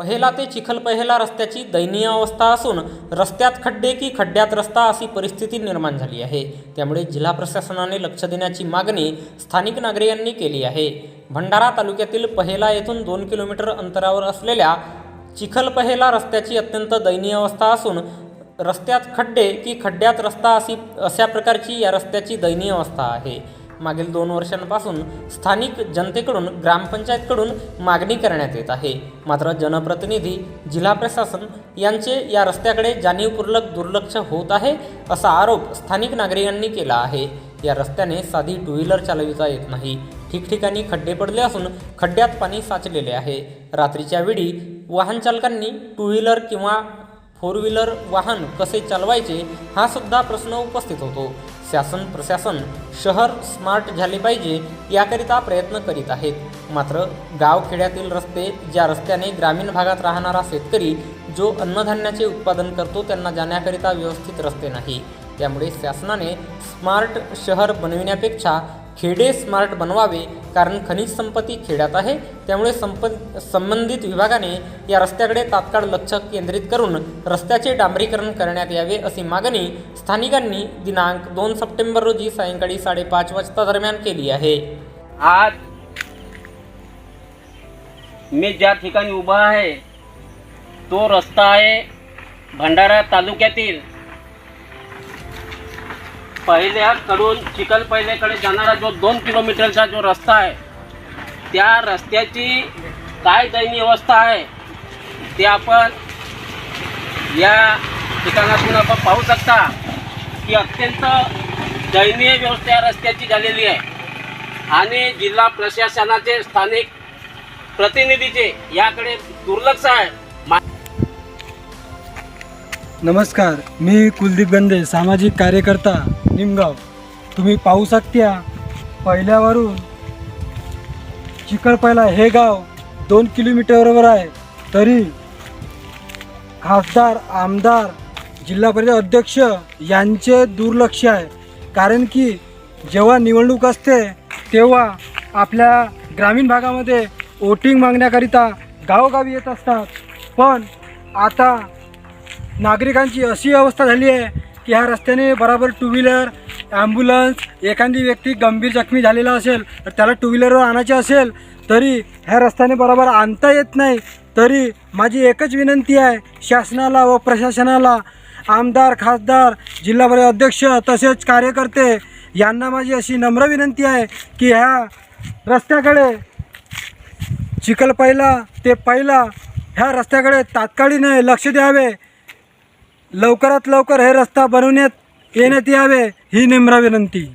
पहेला ते चिखलपहेला रस्त्याची दयनीय अवस्था असून रस्त्यात खड्डे की खड्ड्यात रस्ता अशी परिस्थिती निर्माण झाली आहे. त्यामुळे जिल्हा प्रशासनाने लक्ष देण्याची मागणी स्थानिक नागरिकांनी केली आहे. भंडारा तालुक्यातील पहेला येथून दोन किलोमीटर अंतरावर असलेल्या चिखलपहेला रस्त्याची अत्यंत दयनीय अवस्था असून रस्त्यात खड्डे की खड्ड्यात रस्ता अशी अशा प्रकारची या रस्त्याची दयनीय अवस्था आहे. मागील दोन वर्षांपासून स्थानिक जनतेकडून ग्रामपंचायतकडून मागणी करण्यात येत आहे. मात्र जनप्रतिनिधी जिल्हा प्रशासन यांचे या रस्त्याकडे जाणीवपूर्वक दुर्लक्ष होत आहे असा आरोप स्थानिक नागरिकांनी केला आहे. या रस्त्याने साधी टू व्हीलर चालविता येत नाही. ठिकठिकाणी खड्डे पडले असून खड्ड्यात पाणी साचलेले आहे. रात्रीच्या वेळी वाहन चालकांनी टू व्हीलर किंवा फोर व्हीलर वाहन कसे चालवायचे हा सुद्धा प्रश्न उपस्थित होतो. शासन प्रशासन शहर स्मार्ट झाले पाहिजे याकरिता प्रयत्न करीत आहेत. मात्र गावखेड्यातील रस्ते ज्या रस्त्याने ग्रामीण भागात राहणारा शेतकरी जो अन्नधान्याचे उत्पादन करतो त्यांना जाण्याकरिता व्यवस्थित रस्ते नाही. त्यामुळे शासनाने स्मार्ट शहर बनविण्यापेक्षा खेडे स्मार्ट बनवावे कारण खनिज संपत्ती खेड्यात आहे. त्यामुळे संप संबंधित विभागाने या रस्त्याकडे तात्काळ लक्ष केंद्रित करून रस्त्याचे डांबरीकरण करण्यात यावे अशी मागणी स्थानिकांनी दिनांक दोन सप्टेंबर रोजी सायंकाळी साडेपाच वाजता दरम्यान केली आहे. आज मी ज्या ठिकाणी उभा आहे तो रस्ता आहे भंडारा तालुक्यातील पहिल्याकडून चिखलपहिल्याकडे जाणारा जो दोन किलोमीटरचा जो रस्ता आहे त्या रस्त्याची काय दयनीय अवस्था आहे ते आपण या ठिकाणातून आपण पाहू शकता की अत्यंत दयनीय व्यवस्था या रस्त्याची झालेली आहे. आणि जिल्हा प्रशासनाचे स्थानिक प्रतिनिधीचे याकडे दुर्लक्ष आहे. मा- नमस्कार मी कुलदीप गंदे सामाजिक कार्यकर्ता निमगाव. तुम्ही पाहू शकता पहिल्यावरून चिकलपैला हे गाव दोन किलोमीटरवर आहे. तरी खासदार आमदार जिल्हा परिषद अध्यक्ष यांचे दुर्लक्ष आहे. कारण की जेव्हा निवडणूक असते तेव्हा आपल्या ग्रामीण भागामध्ये वोटिंग मागण्याकरिता गावोगावी येत असतात. पण आता नागरिकांची अशी अवस्था झाली आहे की ह्या रस्त्याने बराबर टू व्हीलर ॲम्ब्युलन्स एखादी व्यक्ती गंभीर जखमी झालेला असेल तर त्याला टू व्हीलरवर आणायचे असेल तरी ह्या रस्त्याने बरोबर आणता येत नाही. तरी माझी एकच विनंती आहे शासनाला व प्रशासनाला आमदार खासदार जिल्हा परिषद अध्यक्ष तसेच कार्यकर्ते यांना माझी अशी नम्र विनंती आहे की ह्या रस्त्याकडे चिखल पहिला ते पहिला ह्या रस्त्याकडे तात्काळीने लक्ष द्यावे. लवकरात लवकर हे रस्ता बनवण्यात येण्यात यावे ही निम्र विनंती.